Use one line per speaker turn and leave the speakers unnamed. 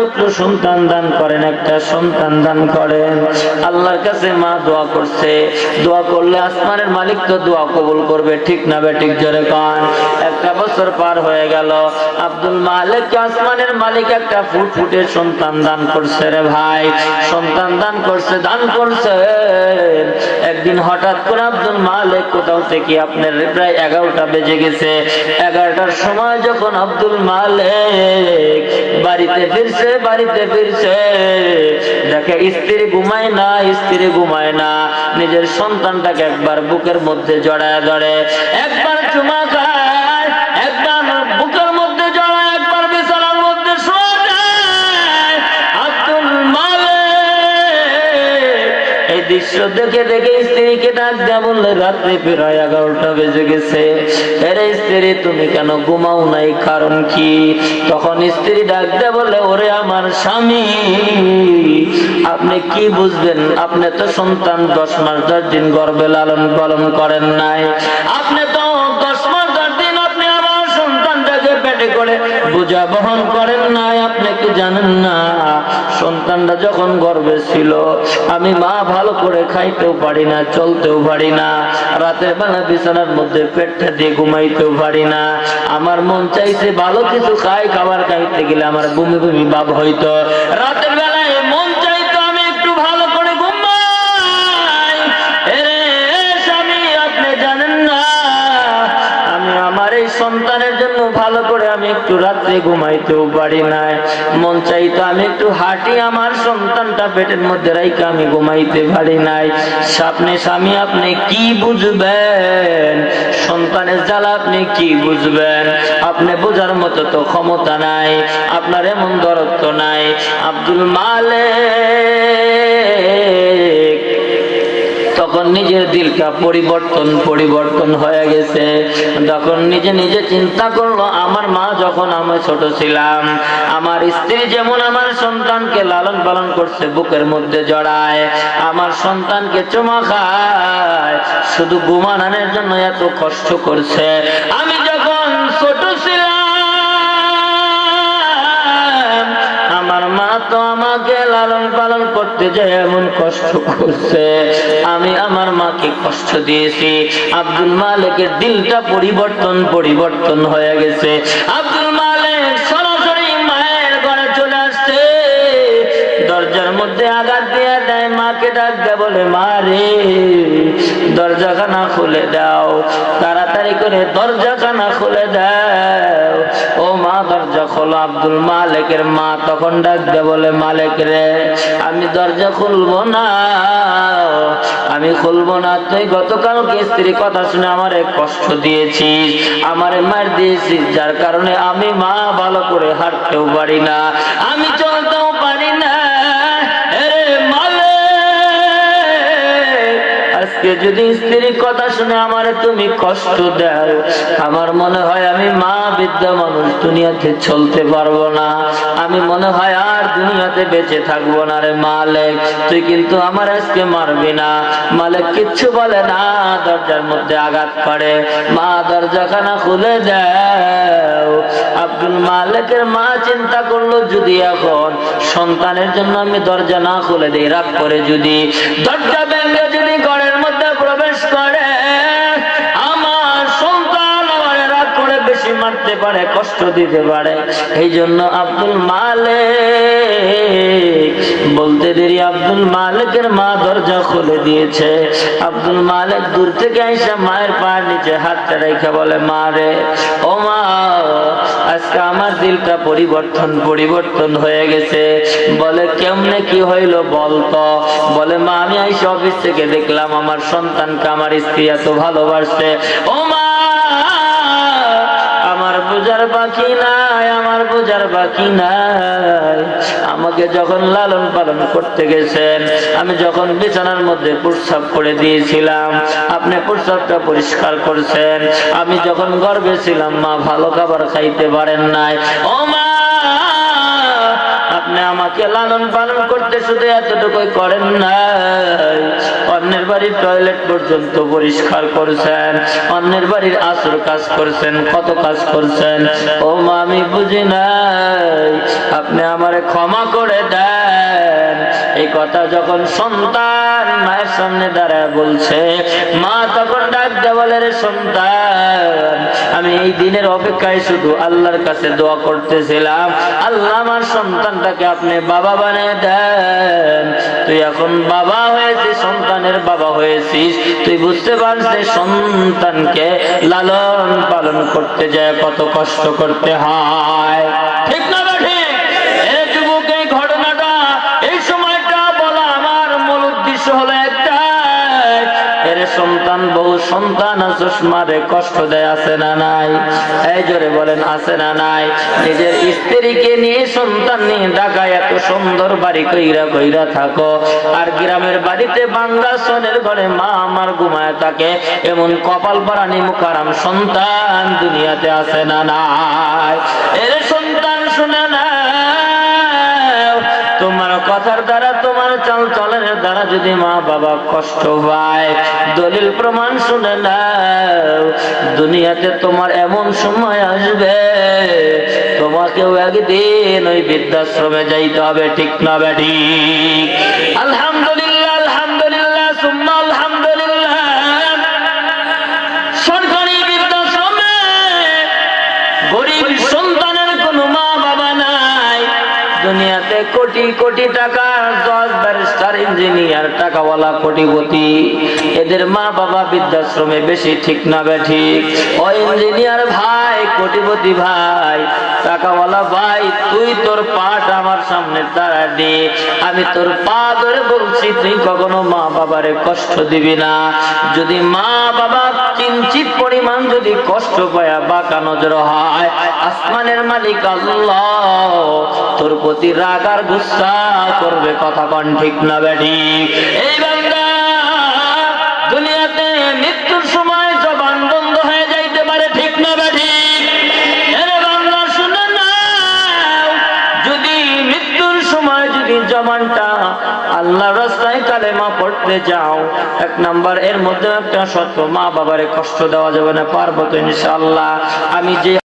পুত্র সন্তান দান করেন, একটা সন্তান দান করেন। আল্লাহর কাছে মা দোয়া করছে। দোয়া করলে আসমানের মালিক তো দোয়া কবুল করবে, ঠিক না বে, ঠিক জোরে কান। একটা বছর পার হয়ে গেল। আব্দুল মালিক আসমানের মালিক, একটা ফুট ফুটে সন্তান দান করছে রে ভাই। সন্তান দান করছে দান করছে। একদিন হঠাৎ করে আব্দুল মালিক কোথাও থেকে আপনার প্রায় এগারোটা বেজে গেছে। এগারোটার সময় যখন আব্দুল মালিক বাড়িতে ফিরছে বাড়িতে ফিরছে, দেখে স্ত্রী ঘুমায় না, স্ত্রী ঘুমায় না। নিজের সন্তানটাকে একবার বুকের মধ্যে জড়ায় ধরে। একবার চুমা খায় এই দৃশ্য দেখে দেখে স্ত্রীকে ডাক দেয়া বললে, রাত্রে প্রায় এগারোটা বেজে গেছে। এরে স্ত্রী, তুমি কেন ঘুমাও নাই? কারণ কি? তখন স্ত্রী ডাক দেয়া বলে ওরে আমার স্বামী, আপনি কি বুঝবেন? আপনি তো সন্তান, দশ মাস দশ দিন গর্বে লালন পালন করেন নাই। আপনি তো দশ মাস দশ দিন আপনি আমার সন্তানটাকে পেটে করে বোঝা বহন করেন নাই। আপনি কি জানেন না? সন্তানটা যখন গর্বে ছিল, আমি মা ভালো করে খাইতেও পারি না, চলতেও পারি না। রাতের বেলা বিছানার মধ্যে পেটটা দিয়ে ঘুমাইতেও পারি না। আমার মন চাইছে ভালো কিছু খাই, খাবার খাইতে গেলে আমার বমি বমি ভাব হইতো। রাতের বেলায় একটু রাত্রে ঘুমাইতেও পারি নাই। মন চাইতো আমি একটু হাঁটি, আমার সন্তানটা পেটের মধ্যে রাইকে আমি ঘুমাইতে পারি নাই। স্বপ্নে স্বামী, আপনি কি বুঝবেন? সন্তানের জ্বালা আপনি কি বুঝবেন? আপনি বোঝার মতো তো ক্ষমতা নাই, আপনার এমন দরত্ব নাই। আব্দুল মালিক তখন নিজের দিলটা পরিবর্তন পরিবর্তন হয়ে গেছে তখন নিজে নিজে চিন্তা করল, আমার মা যখন আমি ছোট ছিলাম, আমার স্ত্রী যেমন আমার সন্তানকে লালন পালন করছে, বুকের মধ্যে জড়ায়, আমার সন্তানকে চুমা খায়, শুধু ঘুমানানোর জন্য এত কষ্ট করছে। আমি তো আমাকে লালন পালন করতে যে এমন কষ্ট করছে, আমি আমার মাকে কষ্ট দিয়েছি। আব্দুল মালিকের দিলটা পরিবর্তন পরিবর্তন হয়ে গেছে। আব্দুল মালিক সরাসরি মায়ের ঘরে চলে আসছে। দরজার মধ্যে আঘাত দিয়ে দেয়, মাকে ডাক দেয় বলে, মা রে, দরজাখানা খুলে দাও। তাড়াতাড়ি করে দরজাখানা খুলে মা খোলো আব্দুল মালিকের মা, তখন ডাক দে বলে, মালিক রে, আমি দরজা খুলবো না। আমি খুলবো না। তুই গতকালকে স্ত্রী কথা শুনে এক কষ্ট দিয়েছিস, আমার মার দিয়েছিস, যার কারণে আমি মা ভালো করে হাঁটতেও পারি না। আমি আজকে যদি স্ত্রীর কথা শুনে আমার তুমি কষ্ট দাও, আমার মনে হয় আমি মা বিদ্যা মানুষ, দুনিয়াতে চলতে পারব না। আমি মনে হয় আর দুনিয়াতে বেঁচে থাকব না রে মালিক। তুই কিন্তু আমার আজকে মারবি না। মালিক কিচ্ছু বলে না, দরজার মধ্যে আঘাত করে। মা দরজাখানা খুলে দাও। আব্দুল মালিকের মা চিন্তা করল, যদি এখন সন্তানের জন্য আমি দরজা না খুলে দিই রাগ করে যদি দরজা ভেঙে মারতে পারে, কষ্ট দিতে পারে। এই জন্য আব্দুল মালিক, বলতে দেরি, আব্দুল মালিকের মা দরজা খুলে দিয়েছে। আব্দুল মালিক দূর থেকে আইসা মায়ের পায়ের নিচে হাতটা রেখে বলে, মা রে, ও মা, আজকে আমার দিলটা পরিবর্তন পরিবর্তন হয়ে গেছে। বলে, কেমনে কি হইল বলতো বলে, মা, আমি আইসা অফিস থেকে দেখলাম আমার সন্তানকে আমার স্ত্রী এত ভালোবাসছে ও মা বোঝার বাকি নাই, আমার বোঝার বাকি নাই। আমাকে যখন লালন পালন করতে গেছেন, আমি যখন বিছানার মধ্যে প্রস্রাব করে দিয়েছিলাম, আপনি প্রস্রাবটা পরিষ্কার করছেন। আমি যখন গর্বে ছিলাম, মা ভালো খাবার খাইতে পারেন নাই। ও মা! আপনি আমাকে লালন পালন করতে শুধু এতটুকুই করেন না। অন্যের বাড়ির টয়লেট পর্যন্ত পরিষ্কার করছেন, অন্যের বাড়ির আসর কাজ করছেন, কত কাজ করছেন? ও মা, আমি বুঝি নাই। আপনি আমারে ক্ষমা করে দেন। এই কথা যখন সন্তান মায়ের সামনে দাঁড়ায় বলছে, মা তখন ডাক দেওয়ালের সন্তান, আমি এই দিনের অপেক্ষায় শুধু আল্লাহর কাছে দোয়া করতেছিলাম। আল্লাহ আমার সন্তানটাকে আপনি বাবা বানিয়ে দেন। তুই এখন বাবা হয়েছিস, সন্তানের বাবা হয়েছিস। তুই বুঝতে পারছিস সন্তানকে লালন পালন করতে যায়, কত কষ্ট করতে হয়। ঠিক না হলো সন্তান সন্তান চশমারে কষ্ট দেয়, আছে না নাই? এই জোরে বলেন, আছে না নাই? নিজের স্ত্রীকে নিয়ে, সন্তান নিয়ে ঢাকায় এত সুন্দর বাড়ি কইরা কইরা থাকো। আর গ্রামের বাড়িতে বাংলা সনের ঘরে মা আমার ঘুমায় থাকে। এমন কপাল পারানি মুখারাম সন্তান দুনিয়াতে আছে না নাই? এর কথার দ্বারা তোমার চাল চলনের দ্বারা যদি মা বাবা কষ্ট পায়, দলিল প্রমাণ শুনে নাও, দুনিয়াতে তোমার এমন সময় আসবে, তোমাকেও একদিন ওই বৃদ্ধাশ্রমে যাইতে হবে, ঠিক না আলহামদুলিল্লাহ আলহামদুলিল্লাহ। দুনিয়াতে কোটি কোটি টাকা জজ ব্যারিস্টার, ইঞ্জিনিয়ার, টাকাওয়ালা, কোটিপতি। এদের মা বাবা বৃদ্ধাশ্রমে বেশি ঠিক না বে ঠিক। ও ইঞ্জিনিয়ার ভাই, কোটিপতি ভাই, টাকাওয়ালা ভাই, তুই তোর পাট আমার সামনে দাঁড়া দে আমি তোর পা ধরে বলছি, তুই কখনো মা বাবারে কষ্ট দিবি না। যদি মা বাবা কিঞ্চিত পরিমাণ যদি কষ্ট পায়া, বাঁকা নজর হয়, আসমানের মালিক আল্লাহ তোর প্রতি রাগ আর গুসা করবে কথা কন ঠিক না বেটি এই দুনিয়াতে মৃত্যুর সময় জবান বন্ধ হয়ে যাইতে পারে ঠিক না বেটি যাও, এক নাম্বার এর মধ্যে একটা মা কষ্ট দেওয়া যাবে না, পারব তো আমি যে